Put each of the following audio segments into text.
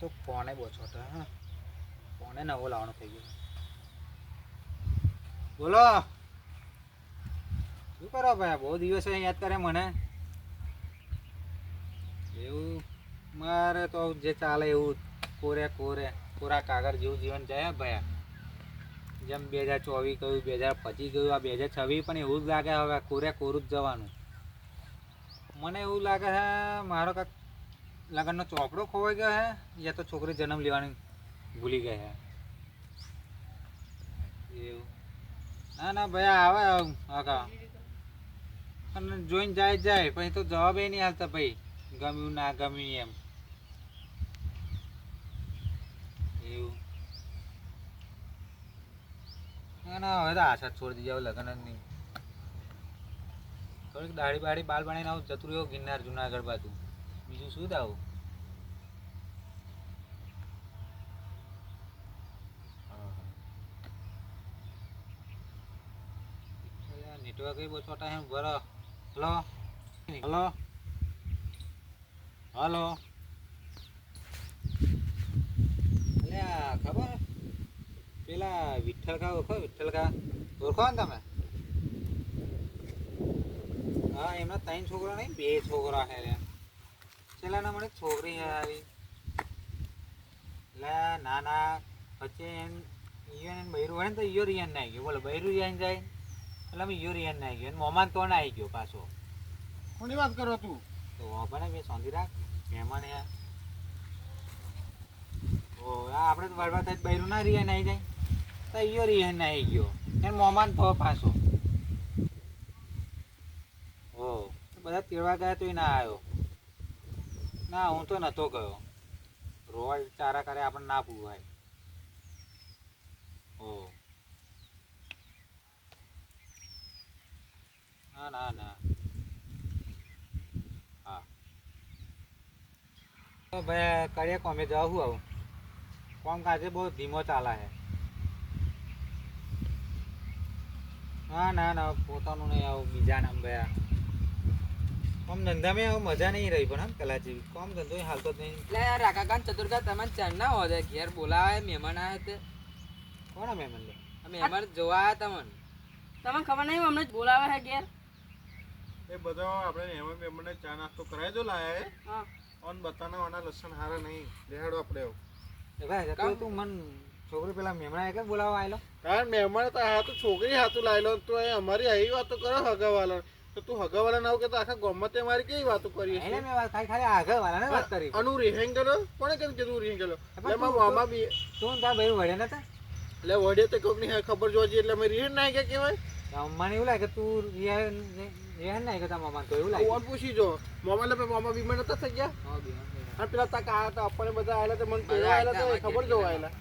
તો પોણે બહુ છોટા હા. પોણે નવો લાવવાનો થઈ ગયો. બોલો. શું કરો ભાઈ? બહુ દિવસે યાદ કરે મને. એવું? મારે તો જે ચાલે એવું કોરે કોરે. કોરા કાગળ જેવું જીવન જાય ભાઈ. જેમ બે હજાર ચોવીસ ગયું, બે હજાર પચીસ ગયું, આ બે હજાર છવ્વીસ પણ એવું જ લાગે હવે, કોરે કોરું જ જવાનું. મને એવું લાગે છે, મારો કાંક લગ્નનો ચોપડો ખોવાઈ ગયો હે યા તો છોકરી જન્મ લેવાની ભૂલી ગઈ હે એવું. ના ના, ભાઈ આવે હા અને જોઈને જાય જાય પછી તો જવાબ એ નહીં હાલતા ભાઈ, ગમ્યું, ના ગમ્યું એમ. એવું. ના, હવે તો આશા છોડી દીધી, હવે લગ્ન જ નહીં. થોડીક દાઢી બાળી બાલ બનાવીને આવું, જતું રહ્યો ગિરનાર જુનાગઢ બાજુ. બીજું શું થાવું નેટવર્ક એ બહુ છોટા ભરો હલો? હલો? હલો? ખબર? પેલા વિઠ્ઠલકા ઓળખો? વિઠ્ઠલકા ઓળખો ને તમે? હા એમના ત્રણ છોકરા નહીં બે છોકરા છે પેલા ના નંબરે છોકરી આવી. એટલે નાના પછી એમ ઈયોન બૈરું હોય ને તો ઈયો રિયાન ના આવી ગયો. બોલો બૈરું રિયાન જાય? એટલે અમે ઈયો રિયાન ના આવી ગયો મોમાન તો ના આવી ગયો પાછો. કોની વાત કરો તું? તો વાપરે બે સોંધી રાખ. મહેમાન યાર ઓ આપણે તો વળવા થાય બૈરું ના રિયાન આવી જાય. તો ઈયો રિયાન ના આવી ગયો. એને મોમાન તો પાછો. ઓ બધા તેડવા ગયા તોય ના આવ્યો. ના, હું તો નતો ગયો. રોજ ચારા કરે આપણને ના પૂવાય ઓ ના ના ના. હા. ભાઈ કરીએ કોમે જવું હું આવું? કોમ કાજે બહુ ધીમો ચાલે છે. ના ના ના પોતાનું નહીં આવું બીજા નામ ગયા. કોમ ધંધામાં આવું મજા નહીં રહી પણ આમ કલા જેવી. કોમ ધંધો હાલતો જ નહીં. એટલે યાર રાકાકાંત ચતુર્કા તમે ચાર ના ઘેર બોલાવે મહેમાન આવે તે. કોણ મહેમાન લે? મહેમાન જોવા આવ્યા તમને. તમને ખબર નહીં અમને જ બોલાવે છે ઘેર. એ બધો આપણે મહેમાન મેમને ચા નાસ્તો કરાવી દો લાયા હે. હા. ઓન બતાના વાના લસણ હારા નહીં. લેહાડો આપણે એવું. એ ભાઈ તું તું મન છોકરી પેલા મહેમાન એક બોલાવવા આવેલો કારણ મહેમાન તો હા તો છોકરી હાથું લાયેલો તું એ અમારી આવી વાતો કરો હગાવાલા તો તું હગાવાલા ના કે તો આખા ગામમાં તે મારી કેવી વાતો કરી એને છીએ મેં વાત ખાલી ખાલી આગળ ને વાત કરી. અનુ રિહેંગ ગયેલો? કોણે કેમ કીધું રિહેંગ ગયેલો? એટલે મામા બી તું તાર ભાઈ વડે નતા? એટલે વડે તો કોઈકની ખબર જોજી એટલે મેં રિહેંગ ના કે કહેવાય? અમ્માને એવું લાગે કે તું રિયા રિયા મામા તો એવું લાગે. ઓન પૂછી જો. મામા એટલે મામા બીમાર નતા થઈ ગયા? હા, પેલા તક આયા હતા બધા આયેલા તો મને કેવા આયેલા તો ખબર જોવા આયેલા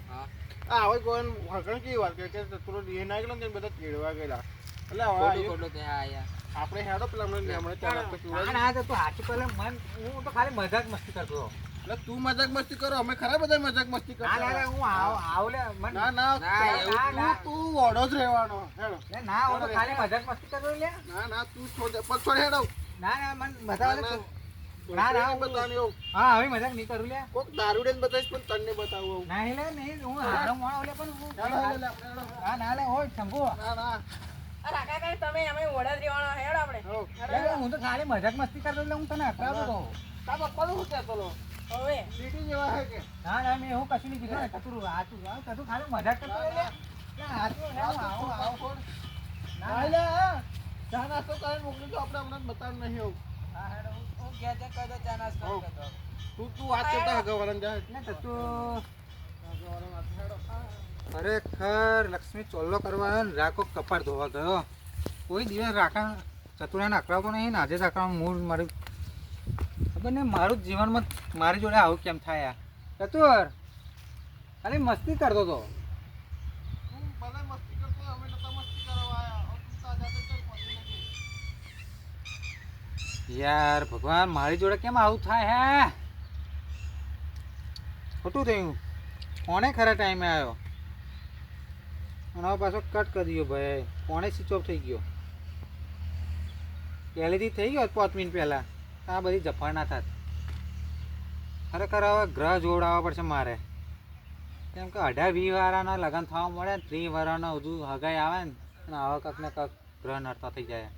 આ હવે કોઈ હકણ કેવી વાત કે તું ડીએ ના ગયેલો ને બધા કેળવા ગયેલા. એટલે હવે આયો. આપણે હેડો પેલા હમણાં હમણાં ચા નાસ્તો ના, પીવડાવી. તો તું હાચું પહેલા મન હું તો ખાલી મજાક મસ્તી કરતો. એટલે તું મજાક મસ્તી કરો અમે ખરા બધા મજાક મસ્તી કરો ના, ના, હું આવ આવ લે મન ના ના તું-. તું જ રહેવાનો હેડો. ના હું ખાલી મજાક મસ્તી કરો લે. ના ના તું છોડ પણ છોડ હેડો ના ના મન બતાવો ના, ના. એવું. હા હવે મજાક નહીં કરું લે. કોક દારૂડે ને બતાવીશ પણ તને બતાવું. લે નહીં હું હારો મોણો લે પણ હું. ના ના લે હોય શંભુ. ના ના. આ તમે અમે વડા જ રહેવાના હેડ આપણે. હું તો ખાલી મજાક મસ્તી કરતો એટલે હું તને અકળાવતો હતો તારા પપ્પાનું શું કહેતો હવે. સીટી જેવા હે કે? ના ના મેં હું કશું નહીં કીધું. કતું હાચું આ કતું ખાલી મજાક કરતો લે. હું આવું કોણ ના, લે, ચા નાસ્તો કરીને મોકલી તો આપણે હમણાં બતાવ નહીં હોઉં હા હેડો. હું ઘેર જઈને કહી દઉં ચા નાસ્તો કરતો તું તું વાત કરતા હગાવાલાને જા. ને તો વાત ખરેખર લક્ષ્મી ચોલ્લો કરવા રાખો કપાળ ધોવા ગયો. કોઈ દિવસ રાખા ચતુરાને અકળાવતો નહીં ને આજે જ અકળાવવાનું મૂળ મારું ખબર નહીં, મારું જીવનમાં મારી જોડે આવું કેમ થાય ચતુર, અરે મસ્તી કરતો તું. યાર, ભગવાન, મારી જોડે કેમ આવું થાય, હે? ખોટું થયું. કોણે ખરા ટાઈમે આવ્યો અને પાછો કટ કરી દો ભાઈ. કોણે સ્વિચ ઓફ થઈ ગયો? પહેલેથી થઈ ગયો, પાંચ મિનિટ પહેલાં? આ બધી જફા ના થાત. ખરેખર હવે ગ્રહ જોડાવવા પડશે મારે. કેમ કે અઢાર વીસ વાળાના લગ્ન થવા મળે ને ત્રીસ વાળાના હજુ હગાઈ આવે ને, અને હવે કંઈક ને કંઈક ગ્રહ નડતા થઈ જાય.